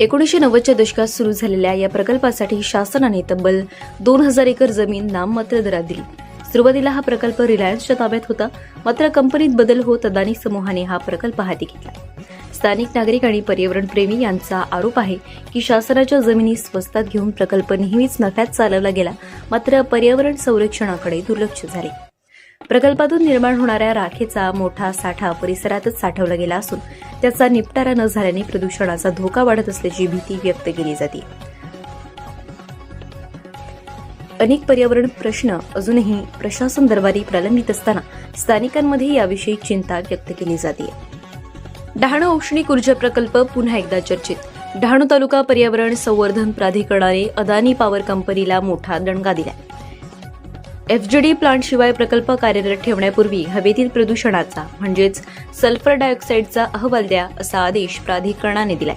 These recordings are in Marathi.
एकोणीसशे नव्वदच्या दशकात सुरू झालेल्या या प्रकल्पासाठी शासनाने तब्बल दोन हजार एकर जमीन नाममात्र दरात दिली. सुरुवातीला हा प्रकल्प रिलायन्सच्या ताब्यात होता मात्र कंपनीत बदल होत अदानी समूहाने हा प्रकल्प हाती घेतला. स्थानिक नागरिक आणि पर्यावरणप्रेमी यांचा आरोप आहे की शासनाच्या जमिनी स्वस्तात घेऊन प्रकल्प नेहमीच नफ्यात चालवला गेला मात्र पर्यावरण संरक्षणाकडे दुर्लक्ष झाले. प्रकल्पातून निर्माण होणाऱ्या राखेचा मोठा साठा परिसरातच साठवला गेला असून त्याचा निपटारा न झाल्याने प्रदूषणाचा धोका वाढत असल्याची भीती व्यक्त केली जाते. अनेक पर्यावरण प्रश्न अजूनही प्रशासन दरबारी प्रलंबित असताना स्थानिकांमध्ये याविषयी चिंता व्यक्त केली जाते. डहाणू औष्णिक ऊर्जा प्रकल्प पुन्हा एकदा चर्चेत. डहाणू तालुका पर्यावरण संवर्धन प्राधिकरणाने अदानी पॉवर कंपनीला मोठा दणगा दिला एफजीडी डी प्लांटशिवाय प्रकल्प कार्यरत ठेवण्यापूर्वी हवेतील प्रदूषणाचा म्हणजेच सल्फर डायऑक्साईडचा अहवाल द्या असा आदेश प्राधिकरणाने दिलाय.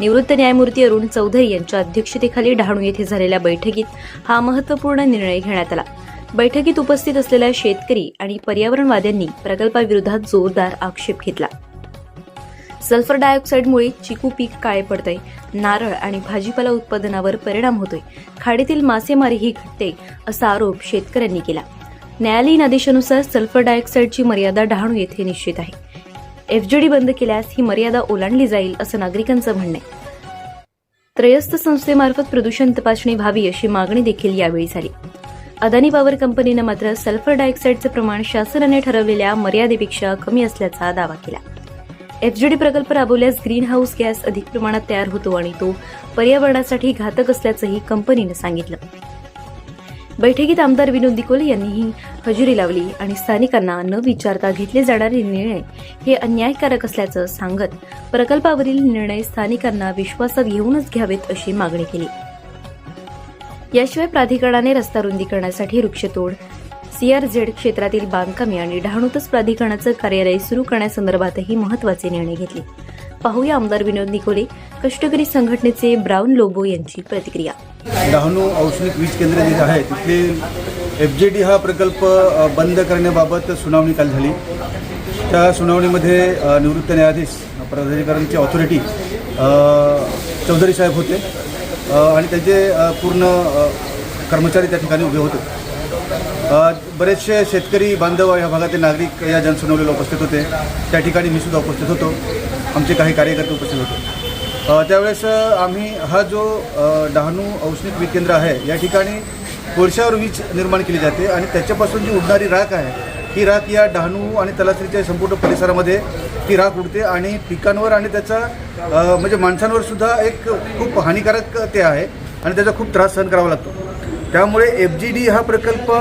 निवृत्त न्यायमूर्ती अरुण चौधरी यांच्या अध्यक्षतेखाली डहाणू येथे झालेल्या बैठकीत हा महत्त्वपूर्ण निर्णय घेण्यात आला. बैठकीत उपस्थित असलेल्या शेतकरी आणि पर्यावरणवाद्यांनी प्रकल्पाविरोधात जोरदार आक्षेप घेतला. सल्फर डायऑक्साईडमुळे चिकू पीक काळे पडतंय. नारळ आणि भाजीपाला उत्पादनावर परिणाम होतोय. खाडीतील मासेमारीही घटते असा आरोप शेतकऱ्यांनी केला. न्यायालयीन आदेशानुसार सल्फर डायऑक्साईडची मर्यादा डहाणू येथे निश्चित आहे. एफजेडी बंद केल्यास ही मर्यादा ओलांडली जाईल असं नागरिकांचं म्हणणं आहे. त्रयस्थ संस्थेमार्फत प्रदूषण तपासणी व्हावी अशी मागणी देखील यावेळी झाली. अदानी पॉवर कंपनीनं मात्र सल्फर डायऑक्साईडचं प्रमाण शासनाने ठरवलेल्या मर्यादेपेक्षा कमी असल्याचा दावा केला. एफजीडी प्रकल्प राबवल्यास ग्रीन हाऊस गॅस अधिक प्रमाणात तयार होतो आणि तो पर्यावरणासाठी घातक असल्याचंही कंपनीनं सांगितलं. बैठकीत आमदार विनोद दिकोले यांनीही हजेरी लावली आणि स्थानिकांना न विचारता घेतले जाणारे निर्णय हे अन्यायकारक असल्याचं सांगत प्रकल्पावरील निर्णय स्थानिकांना विश्वासात घेऊनच घ्यावेत अशी मागणी केली. याशिवाय प्राधिकरणाने रस्ता रुंदीकरणासाठी वृक्षतोड सीआरझेड क्षेत्रातील बांधकामे आणि डहाणूतच प्राधिकरणाचं कार्यालय सुरू करण्यासंदर्भातही महत्त्वाचे निर्णय घेतले. पाहूया आमदार विनोद निकोले कष्टकरी संघटनेचे ब्राऊन लोबो यांची प्रतिक्रिया. डहाणू औष्णिक वीज केंद्र जे आहे तिथले एफ जे डी हा प्रकल्प बंद करण्याबाबत सुनावणी काल झाली. त्या सुनावणीमध्ये निवृत्त न्यायाधीश प्राधिकरणची ऑथॉरिटी चौधरी साहेब होते आणि त्यांचे पूर्ण कर्मचारी त्या ठिकाणी उभे होते. बरेचसे शेतकरी बांधव या भागातील नागरिक या जनसुनावलेला उपस्थित होते. त्या ठिकाणी मी सुद्धा उपस्थित होतो. आमचे काही कार्यकर्ते उपस्थित होते. त्यावेळेस आम्ही हा जो डहाणू औष्णिक वीज केंद्र आहे या ठिकाणी कोळशावर वीज निर्माण केली जाते आणि त्याच्यापासून जी उडणारी राख आहे ही राख या डहाणू आणि तलासरीच्या संपूर्ण परिसरामध्ये ती राख उडते आणि पिकांवर आणि त्याचा म्हणजे माणसांवर सुद्धा एक खूप हानिकारक ते आहे आणि त्याचा खूप त्रास सहन करावा लागतो. त्यामुळे एफ जी डी हा प्रकल्प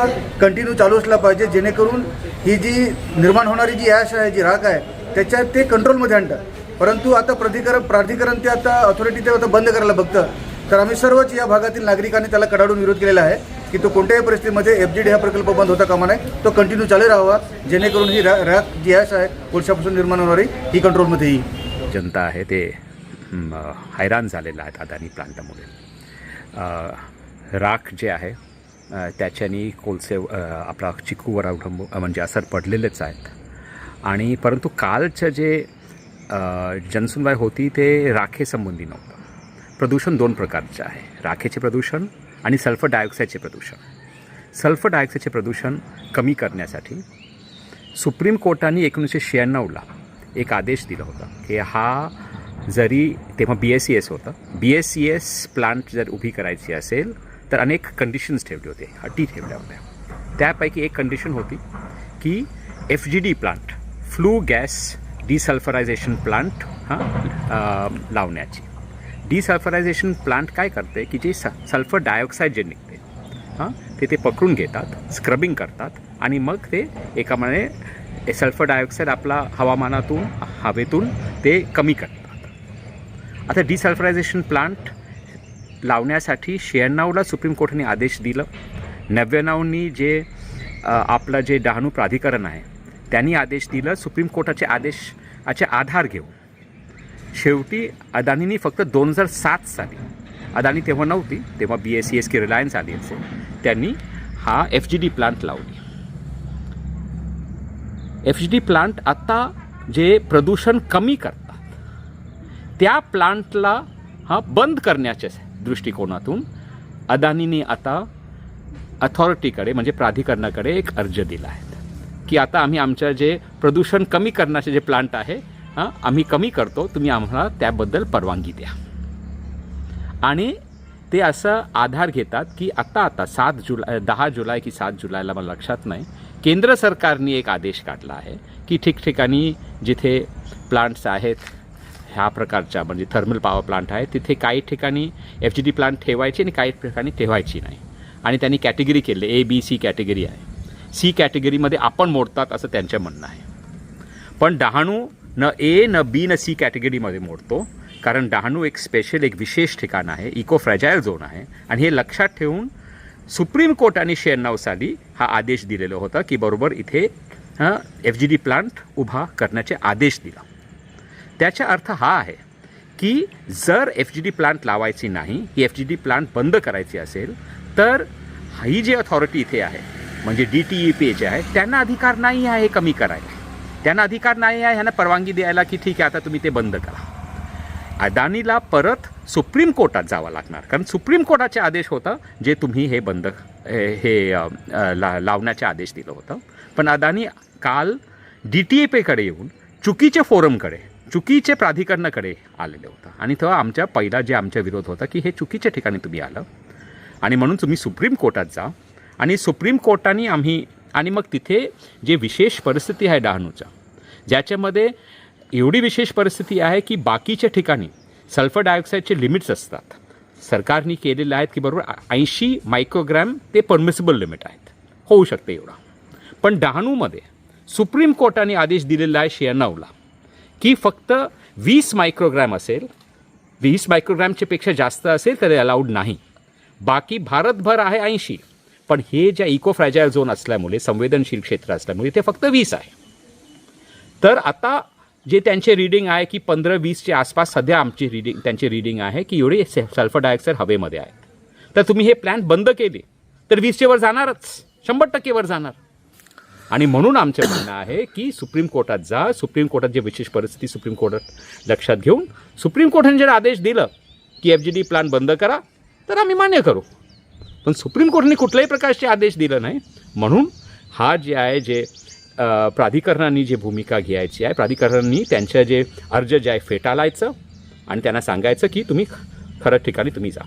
कंटिन्यू चालू असला पाहिजे जेणेकरून ही जी निर्माण होणारी जी ॲश आहे जी राख आहे त्याच्यात ते कंट्रोलमध्ये आणतात. परंतु आता प्राधिकरण प्राधिकरण ते आता ऑथॉरिटी ते आता बंद करायला बघतं. तर आम्ही सर्वच या भागातील नागरिकांनी त्याला कडाडून विरोध केलेला आहे की तो कोणत्याही परिस्थितीमध्ये एफ जी डी हा प्रकल्प बंद होता कामा नये तो कंटिन्यू चालू राहावा जेणेकरून ही रा राख जी ॲश आहे कोळशापासून निर्माण होणारी ही कंट्रोलमध्ये येईल. जनता आहे ते हैराण झालेलं आहेत अदानी प्लांटामुळे राख जे आहे त्याच्यानी कोलसे आपला चिकूवर अवलंबू म्हणजे असर पडलेलेच आहेत. आणि परंतु कालचं जे जनसुनवाई होती ते राखेसंबंधी नव्हतं. प्रदूषण दोन प्रकारचे आहे. राखेचे प्रदूषण आणि सल्फर डायऑक्साईडचे प्रदूषण. सल्फर डायऑक्साईडचे प्रदूषण कमी करण्यासाठी सुप्रीम कोर्टाने एकोणीसशे शहाण्णवला एक आदेश दिला होता की हा जरी तेव्हा बी एस सी एस होतं B S C S plant जर उभी करायची असेल तर अनेक कंडिशन्स ठेवले होते अटी ठेवल्या होत्या. त्यापैकी एक कंडिशन होती की F G D plant flue gas desulphurisation plant हां लावण्याची. डिसल्फरायझेशन प्लांट काय करते की जे स सल्फर डायऑक्साईड जे निघते हां ते ते पकडून घेतात स्क्रबिंग करतात आणि मग ते एकामुळे सल्फर डायऑक्साईड आपला हवामानातून हवेतून ते कमी करतात. आता डिसल्फरायझेशन प्लांट लावण्यासाठी शहाण्णवला सुप्रीम कोर्टाने आदेश दिलं. नव्याण्णवनी जे आपलं जे डहाणू प्राधिकरण आहे त्यांनी आदेश दिलं. सुप्रीम कोर्टाचे आदेशाचे आधार घेऊन. शेवटी अदानीनी फक्त दोन हजार सात साली अदानी तेव्हा नव्हती तेव्हा बी एस सी एस की रिलायन्स आली असे त्यांनी हा एफ जी डी प्लांट लावली. एफ जी डी प्लांट आत्ता जे प्रदूषण कमी करतात त्या प्लांटला हा बंद करण्याचे दृष्टिकोनातून अदानीने आता अथॉरिटीकडे म्हणजे प्राधिकरणाकडे एक अर्ज दिला आहे. की आता आम्ही आमच्या जे प्रदूषण कमी करण्याचे जे प्लांट आहे हां आम्ही कमी करतो तुम्ही आम्हाला त्याबद्दल परवानगी द्या. आणि ते असं आधार घेतात की आत्ता आता सात जुलै दहा जुलै की सात जुलैला मला लक्षात नाही केंद्र सरकारने एक आदेश काढला आहे की ठिकठिकाणी जिथे प्लांट्स आहेत ह्या प्रकारच्या म्हणजे थर्मल पॉवर प्लांट आहे. तिथे काही ठिकाणी एफ जी डी प्लांट ठेवायची आणि काही ठिकाणी ठेवायची नाही. आणि त्यांनी कॅटेगरी केले ए बी सी कॅटेगरी आहे. सी कॅटेगरीमध्ये आपण मोडतात असं त्यांचं म्हणणं आहे. पण डहाणू न ए न बी न सी कॅटेगरीमध्ये मोडतो. कारण डहाणू एक स्पेशल एक विशेष ठिकाण आहे. इको फ्रॅजाईल झोन आहे. आणि हे लक्षात ठेवून सुप्रीम कोर्टाने शहाण्णव साली हा आदेश दिलेला होता की बरोबर इथे एफ जी डी प्लांट उभा करण्याचे आदेश दिला. त्याचा अर्थ हा आहे की जर एफ जी डी प्लांट लावायची नाही ही एफ जी डी प्लांट बंद करायची असेल तर ही जी अथॉरिटी इथे आहे म्हणजे डी टी ई पी जे आहे त्यांना अधिकार नाही आहे हे कमी करायला. त्यांना अधिकार नाही आहे ह्यांना परवानगी द्यायला की ठीक आहे आता तुम्ही ते बंद करा. अदानीला परत सुप्रीम कोर्टात जावं लागणार कारण सुप्रीम कोर्टाचे आदेश होता जे तुम्ही हे बंद हे हे, ला लावण्याचे आदेश दिलं होतं. पण अदानी काल डी टी ए पेकडे येऊन चुकीच्या फोरमकडे चुकीचे प्राधिकरणाकडे आलेले होतं. आणि तेव्हा आमच्या पहिला जे आमच्या विरोध होता की हे चुकीच्या ठिकाणी तुम्ही आलं. आणि म्हणून तुम्ही सुप्रीम कोर्टात जा. आणि सुप्रीम कोर्टाने आम्ही आणि मग तिथे जे विशेष परिस्थिती आहे डहाणूच्या ज्याच्यामध्ये एवढी विशेष परिस्थिती आहे की बाकीच्या ठिकाणी सल्फर डायऑक्साईडचे लिमिट्स असतात. सरकारने केलेले आहेत की बरोबर ऐंशी मायक्रोग्रॅम ते परमिसिबल लिमिट आहेत. होऊ शकते एवढा. पण डहाणूमध्ये सुप्रीम कोर्टाने आदेश दिलेला आहे शहाण्णवला की फक्त वीस मायक्रोग्रॅम असेल वीस मायक्रोग्रॅमच्यापेक्षा जास्त असेल तर अलाउड नाही. बाकी भारतभर आहे ऐंशी. पण हे ज्या इको फ्रॅजाईल झोन असल्यामुळे संवेदनशील क्षेत्र असल्यामुळे ते फक्त वीस आहे. तर आता जे त्यांचे रीडिंग आहे की पंधरा वीसच्या आसपास सध्या आमची रीडिंग त्यांची रीडिंग आहे की एवढी सल्फर डायऑक्साईड हवेमध्ये आहेत तर तुम्ही हे प्लॅन बंद केले तर वीसचे वर जाणारच. शंभर टक्केवर जाणार. आणि म्हणून आमचं म्हणणं आहे की सुप्रीम कोर्टात जा सुप्रीम कोर्टात जे विशेष परिस्थिती सुप्रीम कोर्टात लक्षात घेऊन सुप्रीम कोर्टाने जर आदेश दिलं की एफ जी डी प्लांट बंद करा तर आम्ही मान्य करू. पण सुप्रीम कोर्टाने कुठल्याही प्रकारचे आदेश दिलं नाही. म्हणून हा जे आहे जे प्राधिकरणांनी जे जी भूमिका घ्यायची आहे प्राधिकरणांनी त्यांचं जे अर्ज जे आहे फेटाळायचं आणि त्यांना सांगायचं की तुम्ही खरं ठिकाणी तुम्ही जा.